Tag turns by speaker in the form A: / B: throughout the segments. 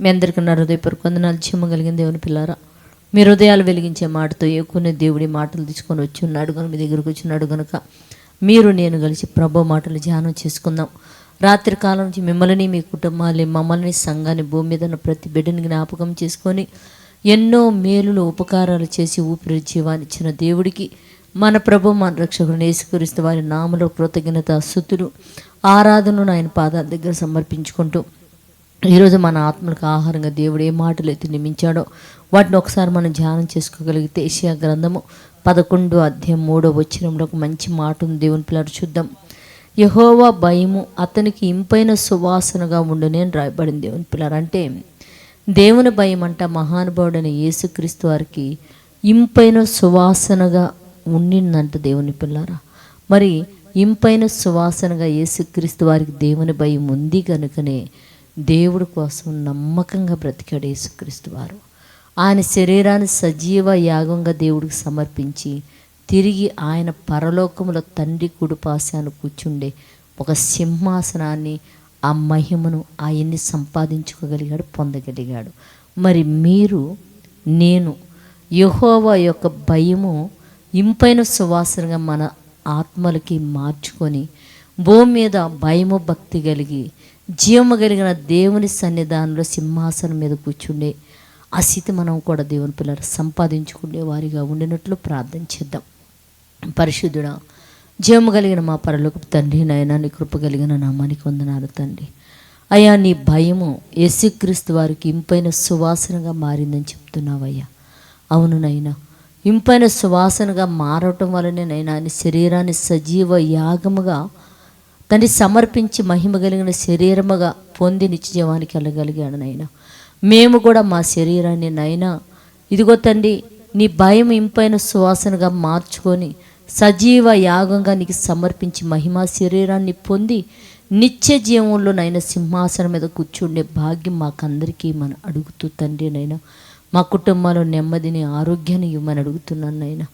A: మీ అందరికీ నా హృదయపూర్వక వందనాలు. చిమ్మగలిగిన దేవుని పిల్లారా మీ హృదయాలు వెలిగించే మాటతో ఎక్కువ దేవుడి మాటలు తీసుకొని వచ్చి ఉన్నాడు కనుక మీ దగ్గరకు వచ్చినాడు కనుక మీరు నేను కలిసి ప్రభు మాటలు ధ్యానం చేసుకుందాం. రాత్రి కాలం నుంచి మిమ్మల్ని మీ కుటుంబాన్ని మమ్మల్ని సంఘాన్ని భూమి మీద ఉన్న ప్రతి బిడ్డని జ్ఞాపకం చేసుకొని ఎన్నో మేలులు ఉపకారాలు చేసి ఊపిరి జీవాన్ని ఇచ్చిన దేవుడికి మన ప్రభు మన రక్షకుడు నేసుకరిస్తూ వారి నామలో కృతజ్ఞత స్థుతులు ఆరాధనను ఆయన పాదాల దగ్గర సమర్పించుకుంటూ ఈరోజు మన ఆత్మలకు ఆహారంగా దేవుడు ఏ మాటలు అయితే నియమించాడో వాటిని ఒకసారి మనం ధ్యానం చేసుకోగలిగితే ఏషియా గ్రంథము పదకొండు అధ్యాయం మూడో వచ్చినంలో ఒక మంచి మాట ఉంది. దేవుని పిల్లలు చూద్దాం. యహోవా భయము అతనికి ఇంపైన సువాసనగా ఉండునే అని రాయబడింది. దేవుని పిల్లలు అంటే దేవుని భయం అంట మహానుభావుడైన యేసుక్రీస్తు వారికి ఇంపైన సువాసనగా ఉండిందంట దేవుని పిల్లారా. మరి ఇంపైన సువాసనగా యేసుక్రీస్తు వారికి దేవుని భయం ఉంది కనుకనే దేవుడి కోసం నమ్మకంగా బ్రతికాడు యేసుక్రీస్తు వారు. ఆయన శరీరాన్ని సజీవ యాగంగా దేవుడికి సమర్పించి తిరిగి ఆయన పరలోకములో తండ్రి కుడిపాశాను కూర్చుండే ఒక సింహాసనాన్ని ఆ మహిమను ఆయన్ని సంపాదించుకోగలిగాడు పొందగలిగాడు. మరి మీరు నేను యహోవా యొక్క భయము ఇంపైన సువాసనగా మన ఆత్మలకి మార్చుకొని భూమి మీద భయము భక్తి కలిగి జీవము కలిగిన దేవుని సన్నిధానంలో సింహాసనం మీద కూర్చుండే ఆ స్థితి మనం కూడా దేవుని పిల్లలు సంపాదించుకునే వారిగా ఉండినట్లు ప్రార్థన చేద్దాం. పరిశుద్ధుడా జీవము కలిగిన మా పరలోకి తండ్రి నాయన నీ కృప కలిగిన నామానికి వందనాలు తండ్రి. అయ్యా నీ భయము యేసుక్రీస్తు వారికి ఇంపైన సువాసనగా మారిందని చెప్తున్నావయ్యా. అవును నైనా ఇంపైన సువాసనగా మారటం వలనే నైనా ఆయన శరీరాన్ని సజీవ యాగముగా తండ్రి సమర్పించి మహిమ కలిగిన శరీరముగా పొంది నిత్యజీవానికి వెళ్ళగలిగాడు నైనా మేము కూడా మా శరీరాన్ని నైనా ఇదిగో తండ్రి నీ భయం ఇంపైన సువాసనగా మార్చుకొని సజీవ యాగంగా నీకు సమర్పించి మహిమా శరీరాన్ని పొంది నిత్య జీవంలో నైనా సింహాసనం మీద కూర్చుండే భాగ్యం మాకందరికీ మనం అడుగుతూ తండ్రి నైనా మా కుటుంబంలో నెమ్మదిని ఆరోగ్యాన్ని ఇవ్వమని అడుగుతున్నాను నైనా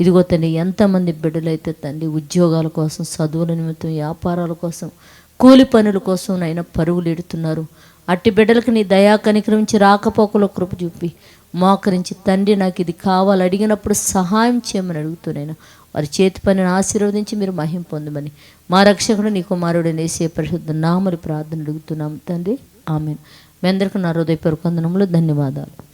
A: ఇదిగో తండ్రి ఎంతమంది బిడ్డలైతే తండ్రి ఉద్యోగాల కోసం చదువుల నిమిత్తం వ్యాపారాల కోసం కూలి పనుల కోసం నైనా పరుగులు ఎడుతున్నారు. అట్టి బిడ్డలకు నీ దయా కనికరించి రాకపోకలో కృప చూపి మోకరించి తండ్రి నాకు ఇది కావాలి అడిగినప్పుడు సహాయం చేయమని అడుగుతున్నాను వారి చేతి పనిని ఆశీర్వదించి మీరు మహిం పొందమని మా రక్షకుడు నీ కుమారుడు నేసే పరిశుద్ధ నామలు ప్రార్థన అడుగుతున్నాం తండ్రి. ఆమె మీ అందరికీ నా హృదయపూర్వక వందనములు ధన్యవాదాలు.